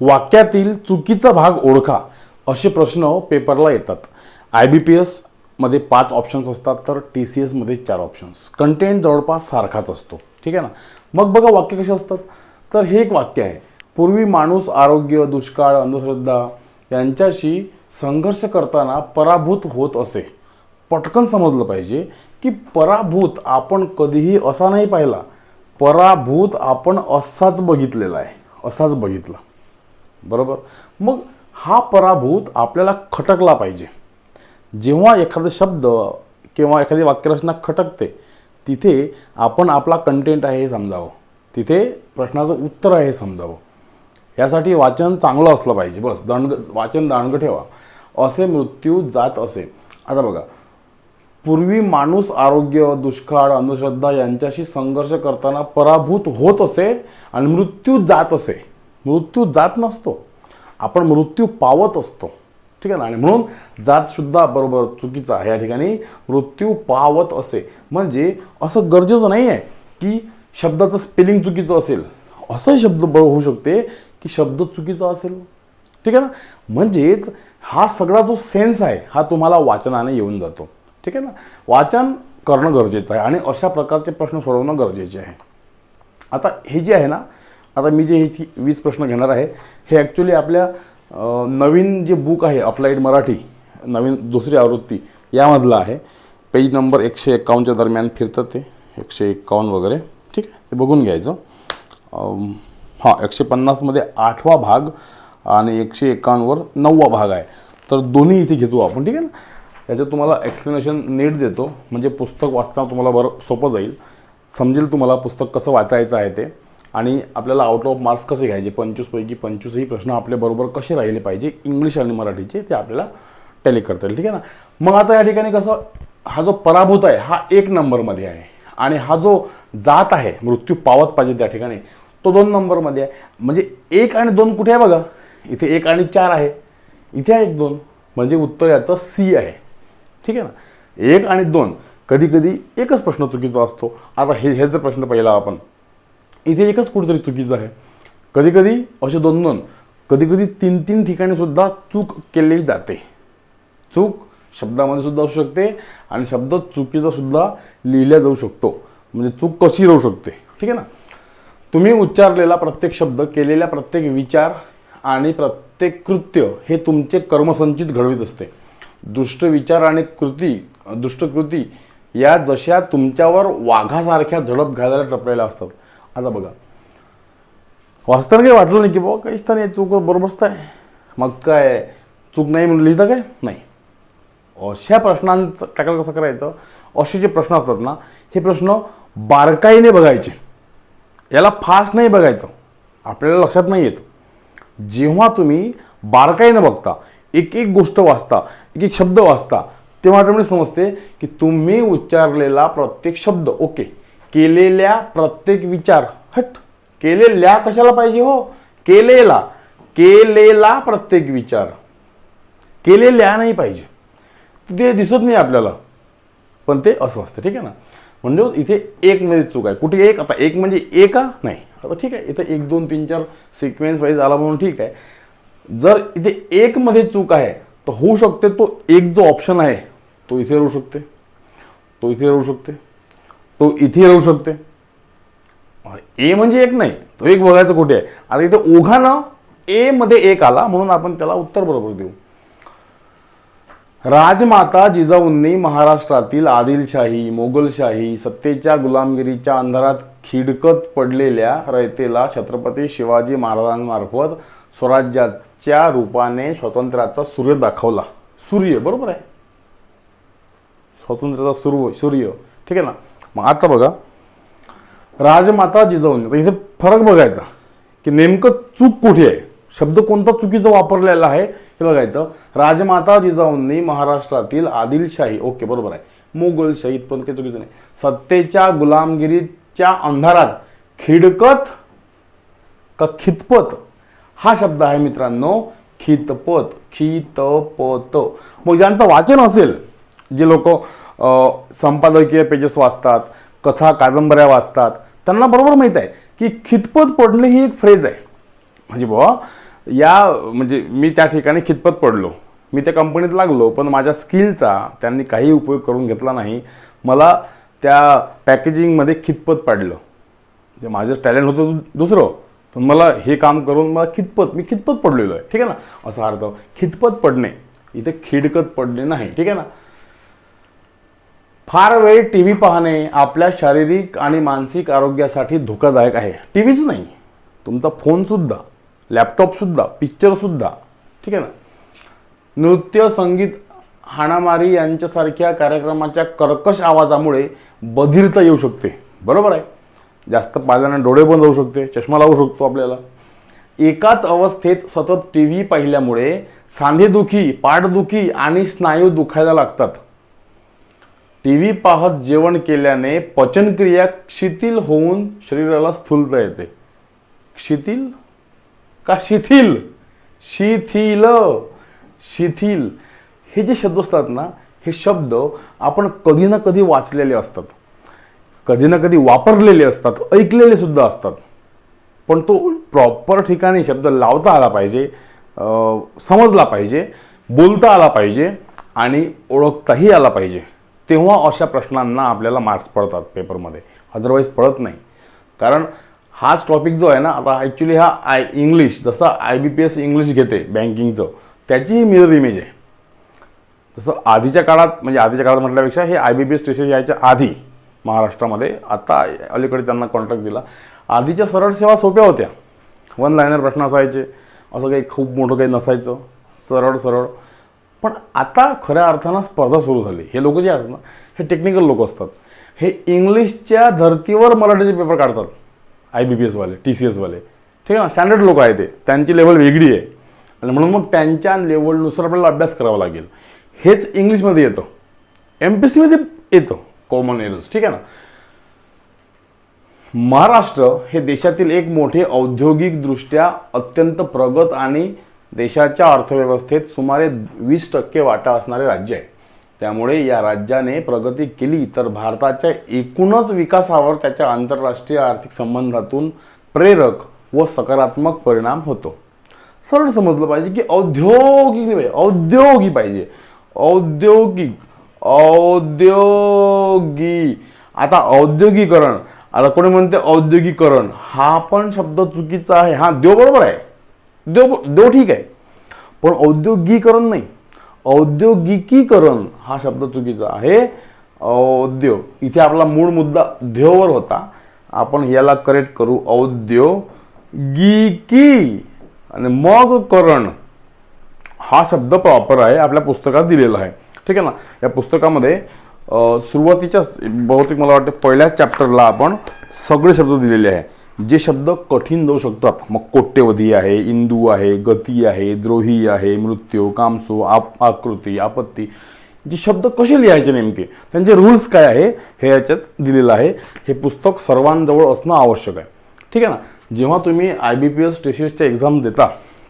वाक्यातील चुकीचा भाग ओळखा असे प्रश्न पेपरला येतात. आय बी पी एसमध्ये पाच ऑप्शन्स असतात तर टी सी एसमध्ये चार ऑप्शन्स कंटेंट जवळपास सारखाच असतो. ठीक आहे ना? मग बघा वाक्य कसे असतात. तर हे एक वाक्य आहे. पूर्वी माणूस आरोग्य दुष्काळ अंधश्रद्धा यांच्याशी संघर्ष करताना पराभूत होत असे. पटकन समजलं पाहिजे की पराभूत आपण कधीही असा नाही पाहिला. पराभूत आपण असाच बघितलेला आहे. असाच बघितला. बरोबर? मग हा पराभूत आपल्याला खटकला पाहिजे. जेव्हा एखादा शब्द किंवा एखादी वाक्यरचना खटकते तिथे आपण आपला कंटेंट आहे हे समजावं. तिथे प्रश्नाचं उत्तर आहे हे समजावं. यासाठी वाचन चांगलं असलं पाहिजे. बस दणग वाचन दांडगं ठेवा. असे मृत्यू जात असे. आता बघा पूर्वी माणूस आरोग्य दुष्काळ अंधश्रद्धा यांच्याशी संघर्ष करताना पराभूत होत असे आणि मृत्यू जात असे. मृत्यू जात नसतो. आपण मृत्यू पावत असतो. ठीक आहे ना? आणि म्हणून जातसुद्धा बरोबर चुकीचा आहे. या ठिकाणी मृत्यू पावत असे. म्हणजे असं गरजेचं नाही आहे की शब्दाचं स्पेलिंग चुकीचं असेल. असं शब्द ब होऊ शकते की शब्द चुकीचा असेल. ठीक आहे ना? म्हणजेच हा सगळा जो सेन्स आहे हा तुम्हाला वाचनाने येऊन जातो. ठीक आहे ना? वाचन करणं गरजेचं आहे आणि अशा प्रकारचे प्रश्न सोडवणं गरजेचे आहे. आता हे जे आहे ना आता मी जे हे वीस प्रश्न घेणार आहे हे ॲक्च्युली आपल्या नवीन जे बुक आहे अप्लाईड मराठी नवीन दुसरी आवृत्ती यामधलं आहे. पेज नंबर एकशे एकावन्नच्या दरम्यान फिरतं ते एकशे एकावन्न वगैरे. ठीक आहे ते बघून घ्यायचं. हां एकशे पन्नासमध्ये आठवा भाग आणि एकशे एकावन्नवर नववा भाग आहे. तर दोन्ही इथे घेतो आपण ठीक आहे ना? याचं तुम्हाला एक्सप्लेनेशन नीट देतो. म्हणजे पुस्तक वाचताना तुम्हाला बरं सोपं जाईल. समजेल तुम्हाला पुस्तक कसं वाचायचं आहे ते. आणि आपल्याला आउट ऑफ मार्क्स कसे घ्यायचे? पंचवीसपैकी पंचवीसही प्रश्न आपल्याबरोबर कसे राहिले पाहिजे? इंग्लिश आणि मराठीचे ते आपल्याला टॅली करता येईल ठीक आहे ना? मग आता या ठिकाणी कसं हा जो पराभूत आहे हा एक नंबरमध्ये आहे. आणि हा जो जात आहे मृत्यू पावत पाहिजे त्या ठिकाणी तो दोन नंबरमध्ये आहे. म्हणजे एक आणि दोन कुठे आहे बघा? इथे एक आणि चार आहे. इथे आहे एक दोन म्हणजे उत्तर याचं सी आहे. ठीक आहे ना? एक आणि दोन कधी कधी एकच प्रश्न चुकीचा असतो. आता हे हे जर प्रश्न पहिला आपण इथे एकच कुठेतरी चुकीचं आहे. कधीकधी असे दोन दोन कधीकधी तीन तीन ठिकाणी सुद्धा चूक केली जाते. चूक शब्दामध्ये सुद्धा असू शकते आणि शब्द चुकीचा सुद्धा लिहिला जाऊ शकतो. म्हणजे चूक कशी राहू शकते? ठीक आहे ना? तुम्ही उच्चारलेला प्रत्येक शब्द केलेला प्रत्येक विचार आणि प्रत्येक कृत्य हे तुमचे कर्मसंचित घडवीत असते. दुष्ट विचार आणि कृती दुष्ट कृती या जशा तुमच्यावर वाघासारख्या झडप घालायला टपलेल्या असतात. आता बघा. वाचताना काही वाटलं नाही की बाबा काहीच तर नाही चूक बरोबरच आहे. मग काय चूक नाही म्हणून लिहितं काय? नाही. अशा प्रश्नांचं टॅकल कसं करायचं? असे जे प्रश्न असतात ना हे प्रश्न बारकाईने बघायचे. याला फास्ट नाही बघायचं. आपल्याला लक्षात नाही येत. जेव्हा तुम्ही बारकाईनं बघता एक एक गोष्ट वाचता एक एक शब्द वाचता तेव्हा तुम्ही समजते की तुम्ही उच्चारलेला प्रत्येक शब्द ओके. केलेल्या प्रत्येक विचार हट केलेल्या कशाला पाहिजे हो? केलेला केलेला प्रत्येक विचार. केलेल्या नाही पाहिजे. ते दिसत नाही आपल्याला. पण ते असं असतं ठीक आहे ना? म्हणजे इथे एक मध्ये चूक आहे. कुठे एक? आता एक म्हणजे एका? नाही. आता ठीक आहे. इथे एक दोन तीन चार सिक्वेन्स वाईज आला म्हणून ठीक आहे. जर इथे एक मध्ये चूक आहे तर होऊ शकते तो एक जो ऑप्शन आहे तो इथे राहू शकते. तो इथे राहू शकते. तो इथे राहू शकते. ए म्हणजे एक नाही तो एक बघायचं कुठे आहे. आता इथे ओघानं ए मध्ये एक आला म्हणून आपण त्याला उत्तर बरोबर देऊ. राजमाता जिजाऊंनी महाराष्ट्रातील आदिलशाही मोगलशाही सत्तेच्या गुलामगिरीच्या अंधारात खिडकत पडलेल्या रयतेला छत्रपती शिवाजी महाराजांमार्फत स्वराज्याच्या रूपाने स्वातंत्र्याचा सूर्य दाखवला. सूर्य बरोबर आहे? स्वातंत्र्याचा सूर्य सूर्य. ठीक आहे ना? मग आता बघा राजमाता जिजाऊन आता इथे फरक बघायचा की नेमकं चूक कुठे आहे? शब्द कोणता चुकीचा वापरलेला आहे? हे बघायचं. राजमाता जिजाऊंनी महाराष्ट्रातील आदिलशाही ओके बरोबर आहे. मोगलशाही पण काही चुकीचं नाही. सत्तेच्या गुलामगिरीच्या अंधारात खिडकत का खितपत? हा शब्द आहे मित्रांनो खितपत खितपत. मग ज्यांचं वाचन असेल जे लोक संपादकीय पेजेस वाचतात कथा कादंबऱ्या वाचतात. त्यांना बरोबर माहीत आहे की खितपत पडणे ही एक फ्रेज आहे. म्हणजे बुवा या म्हणजे मी त्या ठिकाणी खितपत पडलो. मी त्या कंपनीत लागलो पण माझ्या स्किलचा त्यांनी काही उपयोग करून घेतला नाही. मला त्या पॅकेजिंगमध्ये खितपत पाडलं. जे माझं टॅलेंट होतं दु- दुसरं. पण मला हे काम करून मला खितपत मी खितपत पडलेलो आहे. ठीक आहे ना? असा अर्थ. खितपत पडणे. इथे खिडकत पडणे नाही. ठीक आहे ना? फार वेळ टी व्ही पाहणे आपल्या शारीरिक आणि मानसिक आरोग्यासाठी धोकादायक आहे. टी व्हीच नाही. तुमचा फोनसुद्धा लॅपटॉपसुद्धा पिक्चरसुद्धा ठीक आहे ना? नृत्य संगीत हाणामारी यांच्यासारख्या कार्यक्रमाच्या कर्कश आवाजामुळे बधिरता येऊ शकते. बरोबर आहे? जास्त पाहिल्याने डोळे बंद होऊ शकते चष्मा लावू शकतो आपल्याला. एकाच अवस्थेत सतत टी व्ही पाहिल्यामुळे सांधेदुखी पाठदुखी आणि स्नायू दुखायला लागतात. टी व्ही पाहत जेवण केल्याने पचनक्रिया शिथिल होऊन शरीराला स्थूलता येते. शिथिल? का शिथिल? शिथिल. शिथिल. हे जे शब्द असतात ना हे शब्द आपण कधी ना कधी वाचलेले असतात. कधी ना कधी वापरलेले असतात ऐकलेले सुद्धा असतात. पण तो प्रॉपर ठिकाणी शब्द लावता आला पाहिजे समजला पाहिजे बोलता आला पाहिजे आणि ओळखताही आला पाहिजे. तेव्हा अशा प्रश्नांना आपल्याला मार्क्स पडतात पेपरमध्ये अदरवाईज पडत नाही. कारण हाच टॉपिक जो आहे ना आता ॲक्च्युली हा आय इंग्लिश जसं I B P S English घेते बँकिंगचं त्याचीही मिरर इमेज आहे. जसं आधीच्या काळात म्हणजे आधीच्या काळात म्हटल्यापेक्षा हे I B P S station यायच्या आधी महाराष्ट्रामध्ये आता अलीकडे त्यांना कॉन्ट्रॅक्ट दिला. आधीच्या सरळ सेवा सोप्या होत्या. वन लायनर प्रश्न असायचे. असं काही खूप मोठं काही नसायचं. सरळ सरळ. पण आता खऱ्या अर्थानं स्पर्धा सुरू झाली. हे लोक जे आहेत ना हे टेक्निकल लोक असतात. हे इंग्लिशच्या धर्तीवर मराठीचे पेपर काढतात. आय बी पी एसवाले टी सी एसवाले ठीक आहे ना? स्टँडर्ड लोक आहे ते. त्यांची लेवल वेगळी आहे. आणि म्हणून मग त्यांच्या लेवलनुसार आपल्याला अभ्यास करावा लागेल. हेच इंग्लिशमध्ये येतं. एम पी सीमध्ये येतं. कॉमन एरर्स ठीक आहे ना? महाराष्ट्र हे देशातील एक मोठे औद्योगिकदृष्ट्या अत्यंत प्रगत आणि देशाच्या अर्थव्यवस्थेत सुमारे वीस टक्के वाटा असणारे राज्य आहे. त्यामुळे या राज्याने प्रगती केली तर भारताच्या एकूणच विकासावर त्याच्या आंतरराष्ट्रीय आर्थिक संबंधातून प्रेरक व सकारात्मक परिणाम होतो. सरळ समजलं पाहिजे की औद्योगिक पाहिजे औद्योगिक पाहिजे. औद्योगिक औद्योगी. आता औद्योगिकरण आता कोणी म्हणते औद्योगिकरण हा पण शब्द चुकीचा आहे. हा देव बरोबर आहे. देव देव ठीक आहे. पण औद्योगिकरण नाही. औद्योगिकीकरण हा शब्द चुकीचा आहे. औद्योग इथे आपला मूळ मुद्दा देववर होता. आपण याला करेक्ट करू. औद्योगिकी आणि मग करण हा शब्द प्रॉपर आहे आपल्या पुस्तकात दिलेला आहे. ठीक आहे ना? या पुस्तकामध्ये सुरुवातीच्या बहुतेक मला वाटतं पहिल्याच चॅप्टरला आपण सगळे शब्द दिलेले आहे. जे शब्द कठीण जाऊ शकतात मग कोट्यवधी आहे इंदू आहे गती आहे द्रोही आहे मृत्यू कामसो आप आकृती आपत्ती जे शब्द कसे लिहायचे नेमके त्यांचे रूल्स काय आहे हे याच्यात दिलेलं आहे. हे पुस्तक सर्वांजवळ असणं आवश्यक आहे. ठीक आहे ना? जेव्हा तुम्ही आय बी पी एस टेसिसच्या एक्झाम देता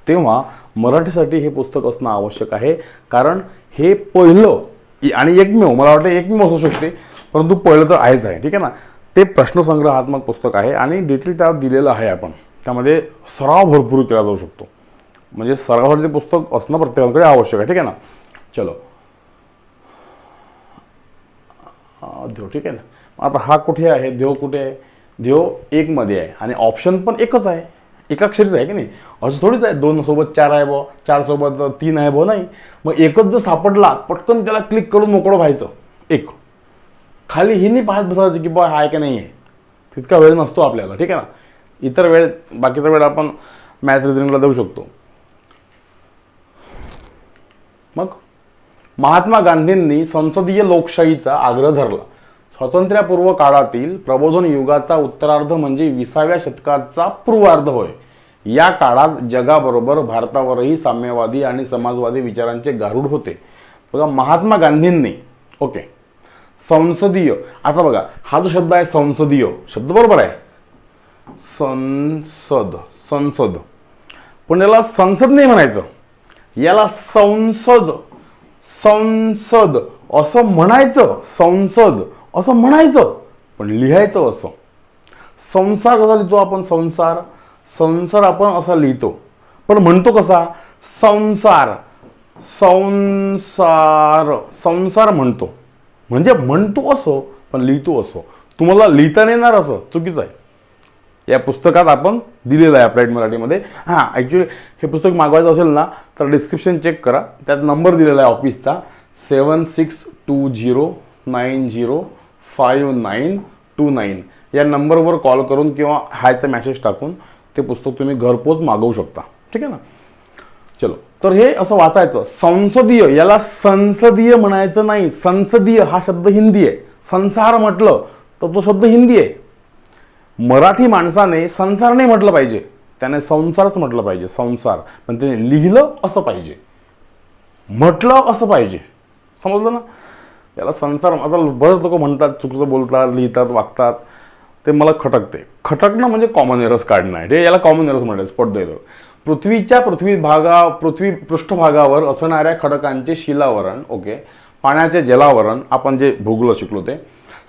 तेव्हा मराठीसाठी हे पुस्तक असणं आवश्यक आहे. कारण हे पहिलं आणि एकमेव मला वाटतं एकमेव असू शकते परंतु पहिलं तर आहेच आहे. ठीक आहे ना? ते प्रश्नसंग्रहात्मक पुस्तक आहे आणि डिटेल त्यात दिलेलं आहे आपण. त्यामध्ये सराव भरपूर केला जाऊ शकतो. म्हणजे सरावासाठी ते पुस्तक असणं प्रत्येकाकडे आवश्यक आहे. ठीक आहे ना? चलो. देव ठीक आहे ना? आता हा कुठे आहे? देव कुठे आहे? देव एकमध्ये आहे आणि ऑप्शन पण एकच आहे. एकाक्षरीच आहे की नाही? असं थोडीच आहे. दोन सोबत चार आहे बो चार सोबत तीन आहे बो नाही. मग एकच जर सापडला पटकन त्याला क्लिक करून मोकळं व्हायचं. एक. खाली ही पाहत बसायचं की बा आहे का नाही आहे? तितका वेळ नसतो आपल्याला ठीक आहे ना? इतर वेळ बाकीचा वेळ आपण मॅथ रिझनिंगला देऊ शकतो. मग? महात्मा गांधींनी संसदीय लोकशाहीचा आग्रह धरला. स्वातंत्र्यपूर्व काळातील प्रबोधन युगाचा उत्तरार्ध म्हणजे विसाव्या शतकाचा पूर्वार्ध होय. या काळात जगाबरोबर भारतावरही साम्यवादी आणि समाजवादी विचारांचे गारूड होते. बघा महात्मा गांधींनी ओके. संसदीय. आता बघा हा जो शब्द आहे संसदीय शब्द बरोबर आहे? संसद संसद. पण याला संसद नाही म्हणायचं. याला संसद संसद असं म्हणायचं संसद असं म्हणायचं पण लिहायचं असं. संसार कसा लिहितो आपण? संसार. संसार आपण असा लिहितो. पण म्हणतो कसा? संसार. संसार. संसार म्हणतो. म्हणजे म्हणतो असो पण लिहितो असो. तुम्हाला लिहिता येणार असं चुकीचं आहे. या पुस्तकात आपण दिलेलं आहे अप्लाइड मराठीमध्ये. हां ॲक्च्युली हे पुस्तक मागवायचं असेल ना तर डिस्क्रिप्शन चेक करा. त्यात नंबर दिलेला आहे ऑफिसचा seven six two zero nine zero five nine two nine या नंबरवर कॉल करून किंवा हायचा मॅसेज टाकून ते पुस्तक तुम्ही घरपोच मागवू शकता. ठीक आहे ना? चलो. तर हे असं वाचायचं संसदीय याला संसदीय म्हणायचं नाही. संसदीय हा शब्द हिंदी आहे. संसार म्हटलं तर तो शब्द हिंदी आहे. मराठी माणसाने संसार नाही म्हटलं पाहिजे. त्याने संसारच म्हटलं पाहिजे संसार. पण त्याने लिहिलं असं पाहिजे. म्हटलं असं पाहिजे. समजलं ना? याला संसार आता बरेच लोक म्हणतात चुकीचं बोलतात लिहितात वागतात. ते मला खटकते. खटकणं म्हणजे कॉमन एरर्स काढणं. आहे ते याला कॉमन एरर्स म्हणायचं स्पॉट एरर पृथ्वीच्या पृथ्वी भागा पृथ्वी पृष्ठभागावर असणाऱ्या खडकांचे शिलावरण ओके पाण्याचे जलावरण आपण जे भूगोल शिकलो ते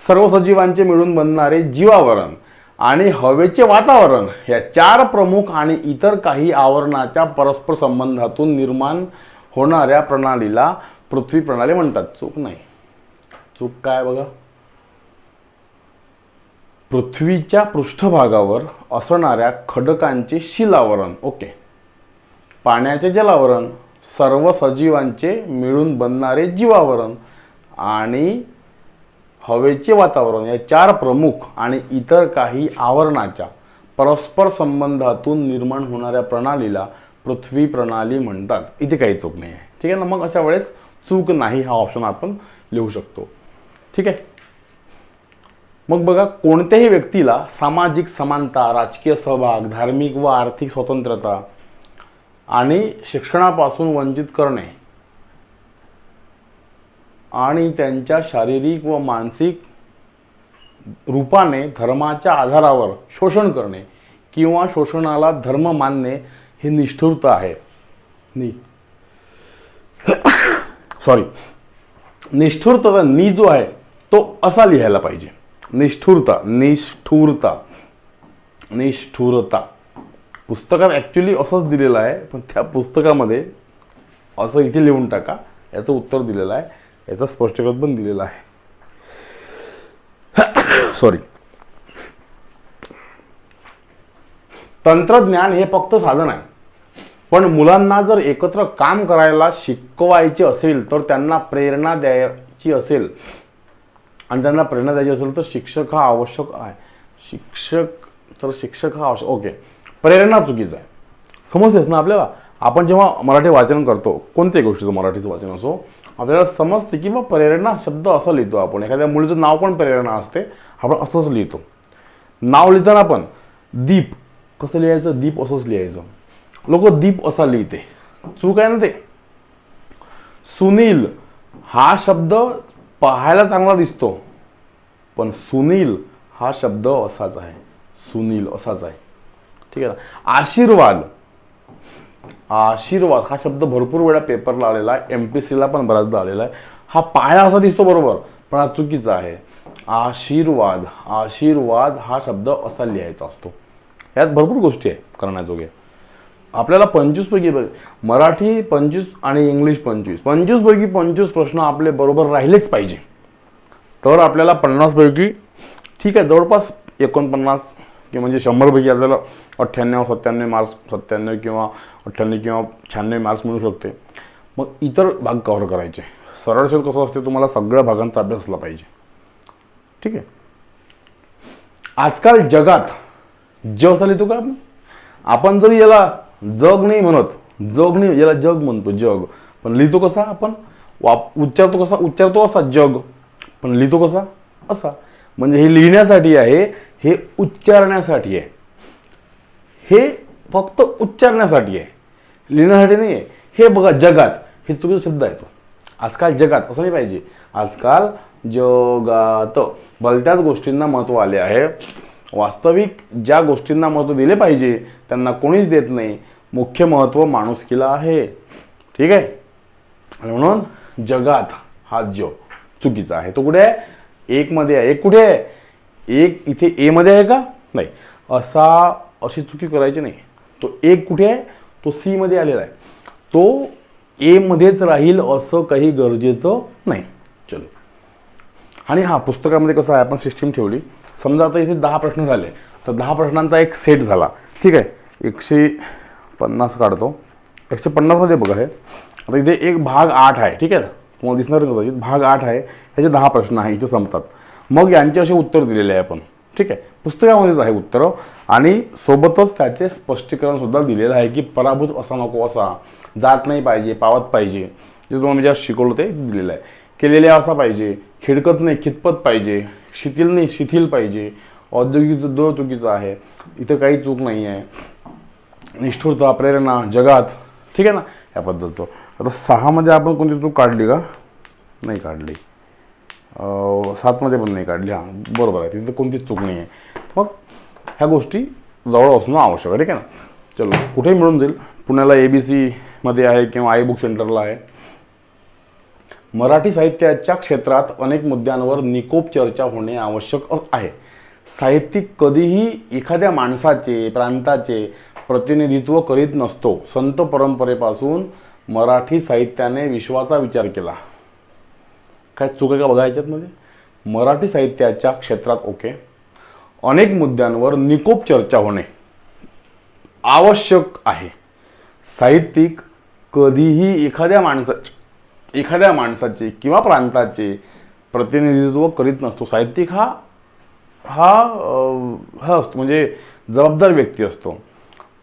सर्व सजीवांचे मिळून बनणारे जीवावरण आणि हवेचे वातावरण या चार प्रमुख आणि इतर काही आवरणाच्या परस्पर संबंधातून निर्माण होणाऱ्या प्रणालीला पृथ्वी प्रणाली म्हणतात. चूक नाही. चूक काय बघा? पृथ्वीच्या पृष्ठभागावर असणाऱ्या खडकांचे शिलावरण ओके. पाण्याचे जलावरण सर्व सजीवांचे मिळून बनणारे जीवावरण आणि हवेचे वातावरण या चार प्रमुख आणि इतर काही आवरणाच्या परस्पर संबंधातून निर्माण होणाऱ्या प्रणालीला पृथ्वी प्रणाली म्हणतात. इथे काही चूक नाही आहे. ठीक आहे ना? मग अशा वेळेस चूक नाही हा ऑप्शन आपण लिहू शकतो. ठीक आहे? मग बघा कोणत्याही व्यक्तीला सामाजिक समानता राजकीय सहभाग धार्मिक व आर्थिक स्वतंत्रता आणि शिक्षणापासून वंचित करणे. आणि त्यांच्या शारीरिक व मानसिक रूपाने धर्माच्या आधारावर शोषण करणे किंवा शोषणाला धर्म मानणे हे निष्ठुरता आहे. नि सॉरी निष्ठुरताचा नी जो आहे तो असा लिहायला पाहिजे. निष्ठुरता निष्ठुरता. निष्ठुरता. पुस्तकात ॲक्च्युली असंच दिलेलं आहे पण त्या पुस्तकामध्ये असं इथे लिहून टाका याचं उत्तर दिलेलं आहे याचं स्पष्टीकरण पण दिलेलं आहे. सॉरी तंत्रज्ञान हे फक्त साधन आहे. पण मुलांना जर एकत्र काम करायला शिकवायचे असेल तर त्यांना प्रेरणा द्यायची असेल आणि त्यांना प्रेरणा द्यायची असेल तर शिक्षक हा आवश्यक आहे. शिक्षक तर शिक्षक हा आवश्यक ओके प्रेरणा चुकीचं आहे. समजतेस ना आपल्याला? आपण जेव्हा मराठी वाचन करतो कोणत्याही गोष्टीचं मराठीचं वाचन असो आपल्याला समजते की बा प्रेरणा शब्द असं लिहितो आपण. एखाद्या मुलीचं नाव पण प्रेरणा असते आपण असंच लिहितो. नाव लिहिताना पण दीप कसं लिहायचं? दीप असंच लिहायचं. लोक दीप असा लिहिते. चूक आहे ना ते? सुनील हा शब्द पाहायला चांगला दिसतो पण सुनील हा शब्द असाच आहे. सुनील असाच आहे. ठीक आहे ना? आशीर्वाद. आशीर्वाद. हा शब्द भरपूर वेळा पेपरला आलेला आहे एम पी सीला पण बऱ्याचदा आलेला आहे. हा पाया असा दिसतो बरोबर पण हा चुकीचा आहे. आशीर्वाद. आशीर्वाद हा शब्द असा लिहायचा असतो. यात भरपूर गोष्टी आहे करण्याजोगे. आपल्याला पंचवीसपैकी मराठी पंचवीस आणि इंग्लिश पंचवीस. पंचवीसपैकी पंचवीस प्रश्न आपले बरोबर राहिलेच पाहिजे. तर आपल्याला पन्नासपैकी ठीक आहे जवळपास एकोणपन्नास की म्हणजे शंभरपैकी आपल्याला अठ्ठ्याण्णव सत्त्याण्णव मार्क्स सत्त्याण्णव किंवा अठ्ठ्याण्णव किंवा शहाण्णव मार्क्स मिळू शकते. मग इतर भाग कव्हर करायचे. सरळ सरळ कसं असते? तुम्हाला सगळ्या भागांचा अभ्यास असला पाहिजे. ठीक आहे? आजकाल जगात जग असं लिहितो का आपण? आपण जरी याला जग नाही म्हणत जग नाही याला जग म्हणतो जग. पण लिहितो कसा आपण? वाप उच्चारतो कसा? उच्चारतो असा जग. पण लिहितो कसा? असा. म्हणजे हे लिहिण्यासाठी आहे हे उच्चारण्यासाठी आहे. हे फक्त उच्चारण्यासाठी आहे. लिहिण्यासाठी नाही आहे. हे बघा जगात हे चुकीचा शब्द आहे तो. आजकाल जगात असं नाही पाहिजे. आजकाल जगात भलत्याच गोष्टींना महत्त्व आले आहे. वास्तविक ज्या गोष्टींना महत्त्व दिले पाहिजे त्यांना कोणीच देत नाही. मुख्य महत्त्व माणुसकीला आहे. ठीक आहे? आणि म्हणून जगात हा जो चुकीचा आहे तो कुठे आहे? एकमध्ये आहे. एक कुठे आहे? एक इथे एमध्ये आहे का? नाही. असा अशी चुकी करायची नाही. तो एक कुठे आहे? तो सीमध्ये आलेला आहे. तो एमध्येच राहील असं काही गरजेचं नाही. चलो. आणि हा पुस्तकामध्ये कसं आहे? आपण सिस्टीम ठेवली. समजा आता इथे दहा प्रश्न झाले. तर दहा प्रश्नांचा एक सेट झाला. ठीक आहे? एकशे पन्नास काढतो. एकशे पन्नासमध्ये बघा हे. आता इथे एक भाग आठ आहे. ठीक आहे? तुम्हाला दिसणार कदाचित भाग आठ आहे. ह्याचे दहा प्रश्न आहे. इथे संपतात. मग यांचे असे उत्तर दिलेले आहे आपण. ठीक आहे? पुस्तकामध्येच आहे उत्तर. आणि सोबतच त्याचे स्पष्टीकरण सुद्धा दिलेलं आहे की पराभूत असा नको असा जात नाही पाहिजे पावत पाहिजे. जे तुम्हाला मी ज्या शिकवलं ते दिलेलं आहे. केलेले असा पाहिजे खिडकत नाही खितपत पाहिजे शिथिल नाही शिथिल पाहिजे. औद्योगिक दो चुकीचं आहे. इथं काही चूक नाही आहे. निष्ठुरता प्रेरणा जगात. ठीक आहे ना? या पद्धतीचं. आता सहामध्ये आपण कोणती चूक काढली का? नाही काढली. सातमध्ये पण नाही काढली. हां बरोबर आहे. तिथं कोणतीच चूक नाही आहे मग ह्या गोष्टी जवळ असणं आवश्यक आहे ठीक आहे ना? चलो कुठेही मिळून जाईल. पुण्याला ए बी सीमध्ये आहे किंवा आई बुक सेंटरला आहे. मराठी साहित्याच्या क्षेत्रात अनेक मुद्द्यांवर निकोप चर्चा होणे आवश्यक आहे. साहित्यिक कधीही एखाद्या माणसाचे प्रांताचे प्रतिनिधित्व करीत नसतो. संत परंपरेपासून मराठी साहित्याने विश्वाचा विचार केला. काय चुका का बघा याच्यातमध्ये मराठी साहित्याच्या क्षेत्रात ओके. अनेक मुद्द्यांवर निकोप चर्चा होणे आवश्यक आहे. साहित्यिक कधीही एखाद्या माणसाचे एखाद्या माणसाचे किंवा प्रांताचे प्रतिनिधित्व करीत नसतो. साहित्यिक हा हा हा असतो म्हणजे जबाबदार व्यक्ती असतो.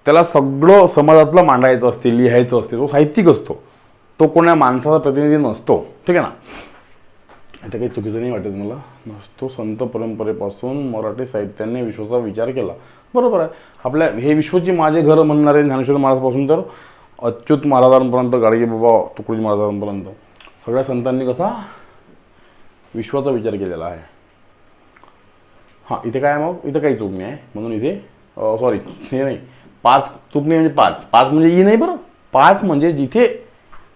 त्याला सगळं समाजातलं मांडायचं असते लिहायचं असते तो साहित्यिक असतो. तो कोणा माणसाचा प्रतिनिधी नसतो. ठीक आहे ना? आता काही चुकीचं नाही वाटत मला. नसतो संत परंपरेपासून मराठी साहित्याने विश्वाचा विचार केला. बरोबर आहे. आपल्या हे विश्वची माझे घर म्हणणारे ज्ञानेश्वर महाराजपासून तर अच्युत महाराजांपर्यंत गाडगे बाबा तुकडोजी महाराजांपर्यंत. सगळ्या संतांनी कसा विश्वाचा विचार केलेला आहे. हां इथे काय आहे मग? इथं काही चूक नाही आहे. म्हणून इथे सॉरी हे नाही. पाच चूक नाही म्हणजे पाच. पाच म्हणजे ई नाही बरं. पाच म्हणजे जिथे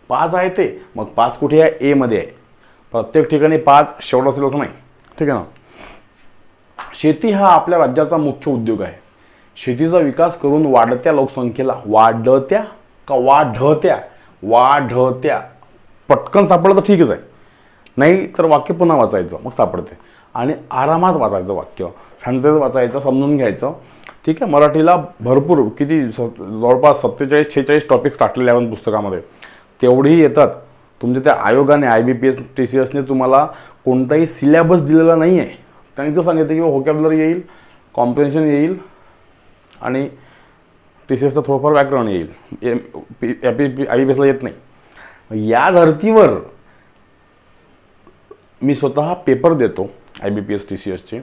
पाच आहे ते. मग पाच कुठे आहे? एमध्ये आहे. प्रत्येक ठिकाणी पाच शेवट असेल असं नाही. ठीक आहे ना? शेती हा आपल्या राज्याचा मुख्य उद्योग आहे. शेतीचा विकास करून वाढत्या लोकसंख्येला वाढत्या का वाढत्या? वाढत्या. पटकन सापडलं तर ठीकच आहे. नाही तर वाक्य पुन्हा वाचायचं मग सापडते. आणि आरामात वाचायचं वाक्य शांततेत वाचायचं समजून घ्यायचं. ठीक आहे? मराठीला भरपूर किती जवळपास सत्तेचाळीस छेचाळीस टॉपिक्स टाकलेले आहेत पुस्तकामध्ये. तेवढीही येतात. तुमच्या त्या आयोगाने I B P S T C एसने तुम्हाला कोणताही सिलेबस दिलेला नाही आहे त्यांनी तर सांगितलं की व्होकॅबलरी येईल कॉम्प्रेन्शन येईल आणि टी सी एसचं थोडंफार व्याकरण येईल. M P I B P I B P एसला येत नाही. या धर्तीवर मी स्वतः पेपर देतो I B P S T C एसचे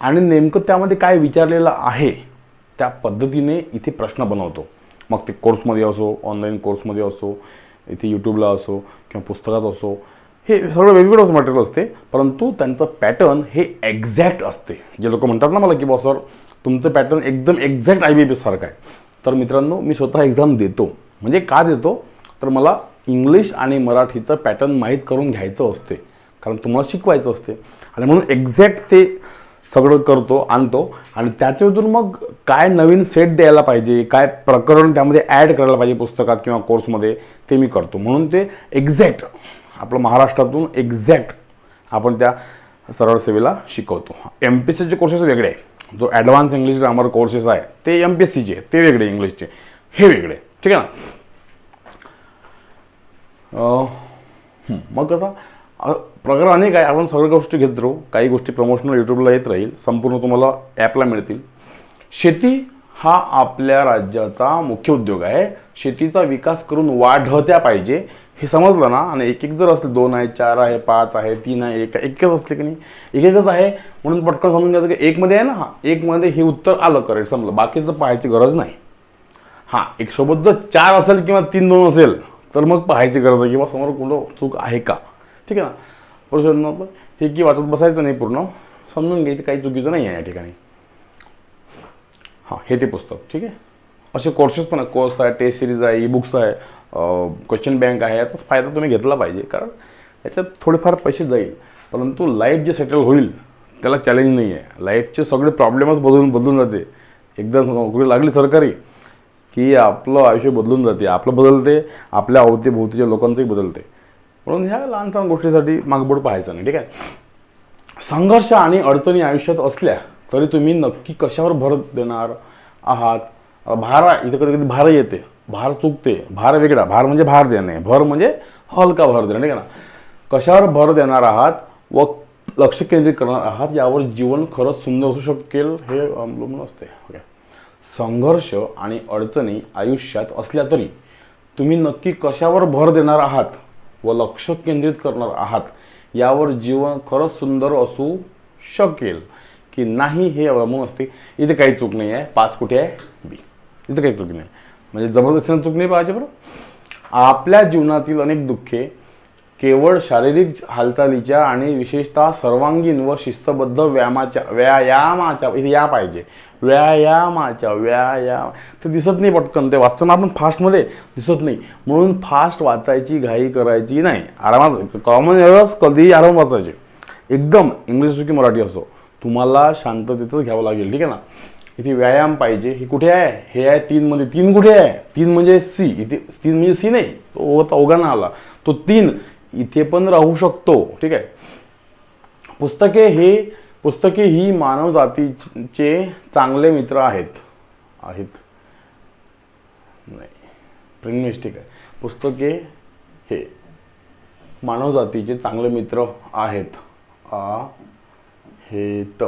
आणि नेमकं त्यामध्ये काय विचारलेलं आहे त्या पद्धतीने इथे प्रश्न बनवतो. मग ते कोर्समध्ये असो ऑनलाईन कोर्समध्ये असो इथे यूट्यूबला असो किंवा पुस्तकात असो हे सगळं वेगवेगळंच मटेरियल असते. परंतु त्यांचं पॅटर्न हे एक्झॅक्ट असते. जे लोक म्हणतात ना मला की बॉ सर तुमचं पॅटर्न एकदम एक्झॅक्ट आय बी पी सारखं आहे. तर मित्रांनो मी स्वतः एक्झाम देतो. म्हणजे का देतो? तर मला इंग्लिश आणि मराठीचं पॅटर्न माहीत करून घ्यायचं असते. कारण तुम्हाला शिकवायचं असते. आणि म्हणून एक्झॅक्ट ते सगळं करतो आणतो. आणि त्याच्यातून मग काय नवीन सेट द्यायला पाहिजे काय प्रकरण त्यामध्ये ॲड करायला पाहिजे पुस्तकात किंवा कोर्समध्ये ते मी करतो. म्हणून ते एक्झॅक्ट आपलं महाराष्ट्रातून एक्झॅक्ट आपण त्या सरळ सेवेला शिकवतो. एम पी एस सीचे कोर्सेस वेगळे. आहे जो ॲडव्हान्स इंग्लिश ग्रामर कोर्सेस आहे ते एम पी एस सीचे ते वेगळे इंग्लिशचे हे वेगळे. ठीक आहे ना? मग कसं? प्रकार अनेक आहे. आपण सगळ्या गोष्टी घेत राहू. काही गोष्टी प्रमोशनल यूट्यूबला येत राहील. संपूर्ण तुम्हाला ॲपला मिळतील. शेती हा आपल्या राज्याचा मुख्य उद्योग आहे. शेतीचा विकास करून वाढत्या पाहिजे. हे समजलं ना? आणि एक एक जर असले दोन आहे चार आहे पाच आहे तीन आहे एक एकच असले की नाही? एक एकच आहे. म्हणून पटकन समजून घ्यायचं की एकमध्ये आहे ना? हा एकमध्ये हे उत्तर आलं करेक्ट समजलं. बाकीचं पाहायची गरज नाही. हां एक सोबत जर चार असेल किंवा तीन दोन असेल तर मग पाहायची गरज आहे. किंवा समोर कुठं चूक आहे का? ठीक आहे ना? प्रश्न हे की वाचत बसायचं नाही पूर्ण. समजून घ्यायचं काही चुकीचं नाही आहे या ठिकाणी. हां हे ते पुस्तक ठीक आहे? असे कोर्सेस पण कोर्स आहे टेस्ट सिरीज आहे ई बुक्स आहे क्वेश्चन बँक आहे याचाच फायदा तुम्ही घेतला पाहिजे. कारण याच्यात थोडेफार पैसे जाईल परंतु लाईफ जे सेटल होईल त्याला चॅलेंज नाही आहे. लाईफचे सगळे प्रॉब्लेमच बदलून बदलून जाते. एकदा नोकरी लागली सरकारी की आपलं आयुष्य बदलून जाते आपलं बदलते आपल्या अवतीभोवतीच्या लोकांचंही बदलते. म्हणून ह्या लहान लहान गोष्टीसाठी मागबोड पाहायचं नाही ठीक आहे? संघर्ष आणि अडचणी आयुष्यात असल्या तरी तुम्ही नक्की कशावर भर देणार आहात? भारा भार आहे, इथं कधी कधी भार येते भार चुकते भार वेगळा भार म्हणजे भार देणे भर म्हणजे हलका भर देणे ठीक आहे ना? कशावर भर देणार आहात? व लक्ष केंद्रित करणार आहात? यावर जीवन खरंच सुंदर असू शकेल हे अवलंबून असते ओके? संघर्ष आणि अडचणी आयुष्यात असल्या तरी तुम्ही नक्की कशावर भर देणार आहात? व लक्ष केंद्रित करणार आहात. यावर जीवन खरंच सुंदर असू शकेल की नाही हे अवलंबून असते. इथे काही चूक नाही आहे. पाच कुठे आहे. बी. इथे काही चूक नाही. म्हणजे जबरदस्तीनं चूक नाही पाहिजे बरं. आपल्या जीवनातील अनेक दुःखे केवळ शारीरिक हालचालीच्या आणि विशेषतः सर्वांगीण व शिस्तबद्ध व्यायामाच्या व्यायामाच्या इथे या पाहिजे. व्यायामाच्या व्यायाम. ते दिसत नाही पटकन ते वाचताना आपण फास्टमध्ये दिसत नाही. म्हणून फास्ट वाचायची घाई करायची नाही. आरामात कॉमन एरर्स कधीही आराम वाचायचे. एकदम इंग्लिश असो की मराठी असो तुम्हाला शांततेतच घ्यावं लागेल ठीक आहे ना? इथे व्यायाम पाहिजे. ही कुठे आहे? हे आहे तीनमध्ये तीन कुठे आहे? तीन म्हणजे सी. इथे तीन म्हणजे सी नाही. तो होता ओघाना आला. तो तीन इथे पण राहू शकतो ठीक आहे? पुस्तके हे पुस्तके ही मानव जातीचे चांगले मित्र आहेत. आहेत. नाही. प्रिंट मिस्टेक आहे. पुस्तके हे मानव जातीचे चांगले मित्र आहेत. आहेत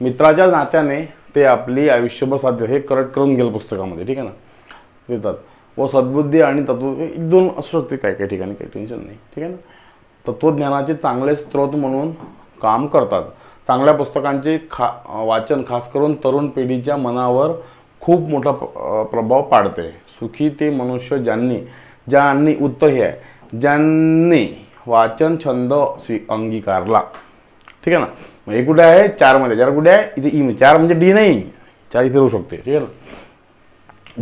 मित्राच्या नात्याने ते आपली आयुष्यभर साध्य हे करेक्ट करून गेलं पुस्तकामध्ये ठीक आहे ना? देतात. व सद्बुद्धी आणि तत्व एक दोन असू शकते काही काही ठिकाणी काही टेन्शन नाही. ठीक आहे ना? तत्वज्ञानाचे चांगले स्रोत म्हणून काम करतात. चांगल्या पुस्तकांचे खा वाचन खास करून तरुण पिढीच्या मनावर खूप मोठा प्रभाव पाडते. सुखी ते मनुष्य ज्यांनी ज्यांनी उत्तर हे आहे ज्यांनी वाचन छंद स्वी अंगीकारला. ठीक आहे ना? हे कुठे आहे? चारमध्ये. चार कुठे आहे? इथे ई चार म्हणजे डी नाही. चार इथे होऊ शकते. ठीक आहे ना?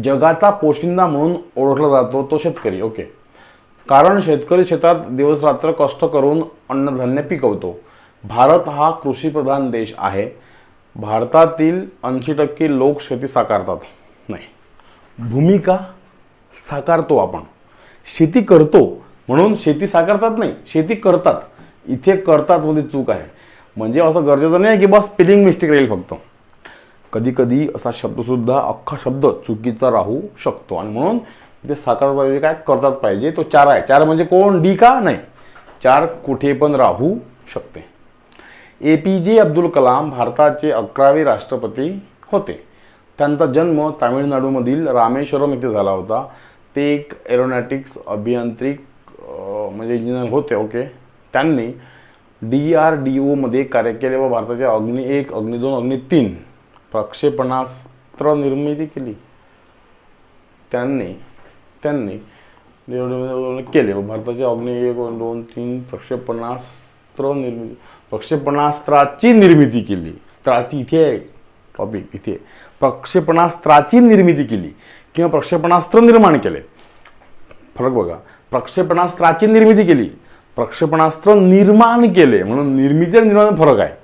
जगाचा पोशिंदा म्हणून ओळखला जातो तो शेतकरी. ओके. कारण शेतकरी शेतात दिवस रात्र कष्ट करून अन्नधान्य पिकवतो. भारत हा कृषीप्रधान देश आहे. भारतातील ऐंशी टक्के लोक शेती साकारतात. नाही. भूमिका साकारतो आपण. शेती करतो म्हणून शेती साकारतात नाही शेती करतात. इथे करतात मध्ये चूक आहे. म्हणजे असं गरजेचं नाही की बस स्पेलिंग मिस्टेक राहील फक्त. कधी कधी असा शब्दसुद्धा अख्खा शब्द चुकीचा राहू शकतो. आणि म्हणून ते साकारतात पाहिजे काय करतात पाहिजे तो चार आहे. चार म्हणजे कोण? डी का? नाही. चार कुठे पण राहू शकते. ए पी जे अब्दुल कलाम भारताचे अकरावे राष्ट्रपती होते. त्यांचा जन्म तामिळनाडूमधील रामेश्वरम येथे झाला होता. ते एक एरोनॅटिक्स अभियांत्रिक म्हणजे इंजिनियर होते ओके त्यांनी डी आर डी ओमध्ये कार्य केले व भारताच्या अग्नि एक अग्नि दोन अग्नि तीन प्रक्षेपणास्त्र निर्मिती केली. त्यांनी त्यांनी केले. व अग्नि एक दोन तीन प्रक्षेपणास्त्र निर्मिती प्रक्षेपणास्त्राची निर्मिती केली. स्त्राची इथे आहे टॉपिक इथे. प्रक्षेपणास्त्राची निर्मिती केली किंवा प्रक्षेपणास्त्र निर्माण केले. फरक बघा. प्रक्षेपणास्त्राची निर्मिती केली. प्रक्षेपणास्त्र निर्माण केले. म्हणून निर्मिती आणि निर्माण फरक आहे.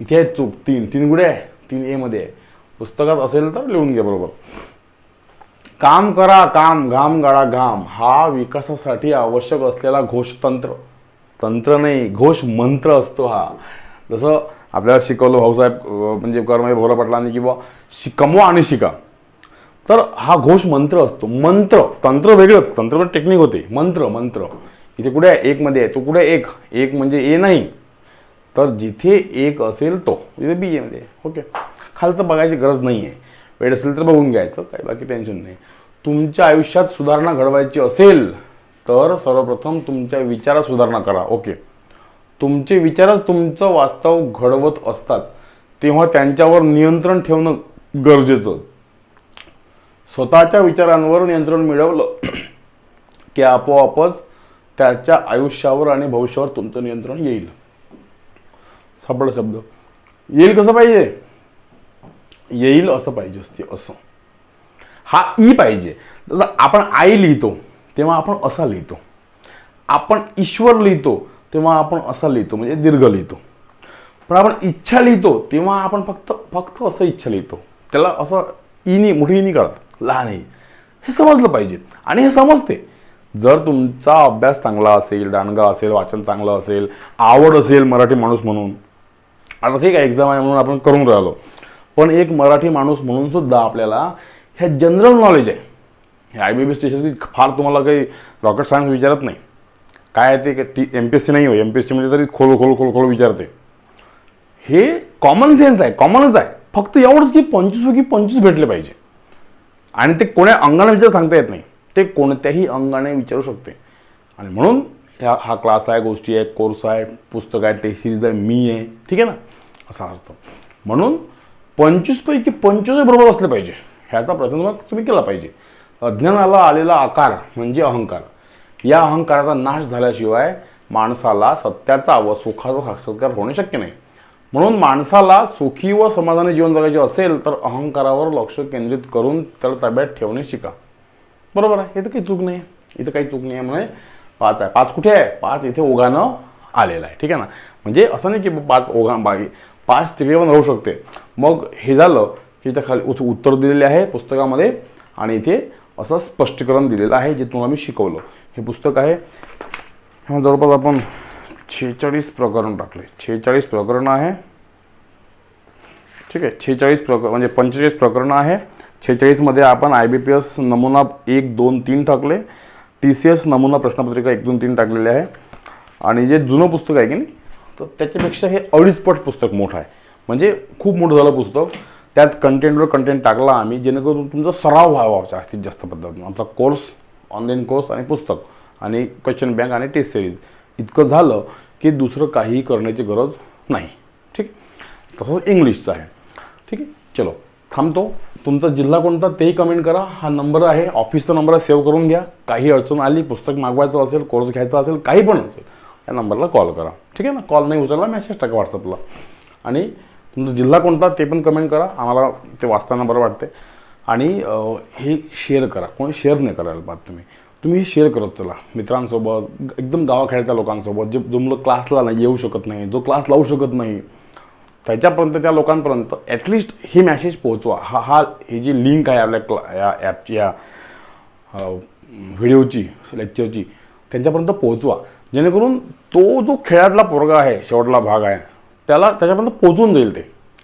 इथे आहे चूक. तीन तीन गुडे आहे. तीन एमध्ये आहे. पुस्तकात असेल तर लिहून घ्या बरोबर. काम करा काम घाम गाळा घाम. हा विकासासाठी आवश्यक असलेला घोषतंत्र. तंत्र नाही घोष मंत्र असतो हा. जसं आपल्याला शिकवलं भाऊसाहेब म्हणजे कर्मय भोरा पाटलांनी किंवा शि कमवा आणि शिका. तर हा घोष मंत्र असतो. मंत्र तंत्र वेगळं तंत्र म्हणजे टेक्निक होते. मंत्र मंत्र. इथे कुठे आहे एकमध्ये आहे तो कुठे एक? एक म्हणजे ए नाही. तर जिथे एक असेल तो तिथे बी एमध्ये ओके खालचं बघायची गरज नाही आहे वेळ असेल तर बघून घ्यायचं काही बाकी टेन्शन नाही. तुमच्या आयुष्यात सुधारणा घडवायची असेल तर सर्वप्रथम तुमच्या विचारात सुधारणा करा ओके तुमचे विचारच तुमचं वास्तव घडवत असतात तेव्हा त्यांच्यावर नियंत्रण ठेवणं गरजेचं. स्वतःच्या विचारांवर नियंत्रण मिळवलं की आपोआपच त्याच्या आयुष्यावर आणि भविष्यावर तुमचं नियंत्रण येईल. सापडला शब्द. येईल कसं पाहिजे? येईल असं पाहिजे असते असं. हा ई पाहिजे. जसं आपण आई लिहितो तेव्हा आपण असा लिहितो. आपण ईश्वर लिहितो तेव्हा आपण असा लिहितो म्हणजे दीर्घ लिहितो. पण आपण इच्छा लिहितो तेव्हा आपण फक्त फक्त असं इच्छा लिहितो. त्याला असं इनी मोठी इनी काढत लहान हे समजलं पाहिजे. आणि हे समजते. जर तुमचा अभ्यास चांगला असेल दांडगा असेल वाचन चांगलं असेल आवड असेल मराठी माणूस म्हणून आता ठीक आहे एक्झाम आहे म्हणून आपण करून राहिलो. पण एक मराठी माणूस म्हणून सुद्धा आपल्याला हे जनरल नॉलेज आहे. हे आय बी बी स्टेशन फार तुम्हाला काही रॉकेट सायन्स विचारत नाही. काय आहे ते T M P S C नाही हो एम पी एस सी म्हणजे तरी खोल खोल खोल खोल विचारते. हे कॉमन सेन्स आहे कॉमनच आहे. फक्त एवढंच की पंचवीसपैकी पंचवीस भेटले पाहिजे. आणि ते कोण्या अंगाने विचार सांगता येत नाही. ते कोणत्याही अंगाने विचारू शकते. आणि म्हणून ह्या हा क्लास आहे गोष्टी आहे कोर्स आहे पुस्तक आहे टेस्ट सिरीज आहे मी आहे. ठीक आहे ना? असा अर्थ. म्हणून पंचवीसपैकी पंचवीस बरोबर असले पाहिजे. ह्याचा प्रथम तुम्ही केला पाहिजे. अज्ञानाला आलेला आकार म्हणजे अहंकार. या अहंकाराचा नाश झाल्याशिवाय माणसाला सत्याचा व सुखाचा साक्षात्कार होणे शक्य नाही. म्हणून माणसाला सुखी व समाधानी जीवन जगायचे असेल तर अहंकारावर लक्ष केंद्रित करून त्याला ताब्यात ठेवणे शिका. बरोबर आहे? इथं काही चूक नाही. इथं काही चूक नाही आहे म्हणजे पाच आहे. पाच कुठे आहे? पाच इथे ओघानं आलेला आहे. ठीक आहे ना? म्हणजे असं नाही की पाच ओघा बागी पाच तिकडे पण राहू शकते. मग हे झालं की इथं खाली उच- उत्तर दिलेले आहे पुस्तकामध्ये आणि इथे असं स्पष्टीकरण दिलेलं आहे जे तुम्हाला मी शिकवलं. हे पुस्तक आहे. जवळपास आपण छेचाळीस प्रकरण टाकले. छेचाळीस प्रकरण आहे. ठीक आहे. छेचाळीस प्रकर म्हणजे पंचेचाळीस प्रकरणं आहे. छेचाळीसमध्ये आपण आय बी पी एस नमुना एक दोन तीन टाकले. टी सी एस नमुना प्रश्नपत्रिका एक दोन तीन टाकलेले आहे. आणि जे जुनं पुस्तक आहे की नाही तर त्याच्यापेक्षा हे अडीचपट पुस्तक मोठं आहे. म्हणजे खूप मोठं झालं पुस्तक. त्यात कंटेंटवर कंटेंट टाकला आम्ही जेणेकरून तुमचा सराव व्हावा जास्तीत जास्त पद्धतीनं. आमचा कोर्स ऑनलाईन कोर्स आणि पुस्तक आणि क्वेश्चन बँक आणि टेस्ट सिरीज इतकं झालं की दुसरं काहीही करण्याची गरज नाही. ठीक तसंच इंग्लिशचं आहे. ठीक आहे? चलो थांबतो. तुमचा जिल्हा कोणता तेही कमेंट करा. हा नंबर आहे. ऑफिसचा नंबर आहे. सेव्ह करून घ्या. काही अडचण आली पुस्तक मागवायचं असेल कोर्स घ्यायचा असेल काही पण असेल या नंबरला कॉल करा. ठीक आहे ना? कॉल नाही उचलला मेसेज टाका व्हॉट्सअपला आणि तुमचा जिल्हा कोणता ते पण कमेंट करा. आम्हाला ते वाचताना बरं वाटते आणि हे शेअर करा. कोण शेअर नाही करायला पाहत तुम्ही. तुम्ही हे शेअर करत चला. मित्रांसोबत एकदम गावाखेड्याच्या लोकांसोबत जे जो मुलं क्लासला नाही येऊ शकत नाही जो क्लास लावू शकत नाही त्याच्यापर्यंत त्या लोकांपर्यंत ॲटलिस्ट ही मॅसेज पोहोचवा. हा हा ही जी लिंक आहे आपल्या क्ला या ॲपची या व्हिडिओची लेक्चरची त्यांच्यापर्यंत पोहोचवा. जेणेकरून तो जो खेळातला पोरगा आहे शेवटला भाग आहे त्याला त्याच्यापर्यंत पोचून जाईल ते.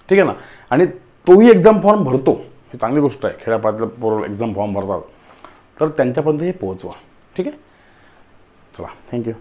ठीक आहे ना? आणि तोही एक्झाम फॉर्म भरतो. ही चांगली गोष्ट आहे. खेड्यापाड्यातल्या पोर एक्झाम फॉर्म भरतात. तर त्यांच्यापर्यंत हे पोहोचवा. ठीक आहे? चला. थँक्यू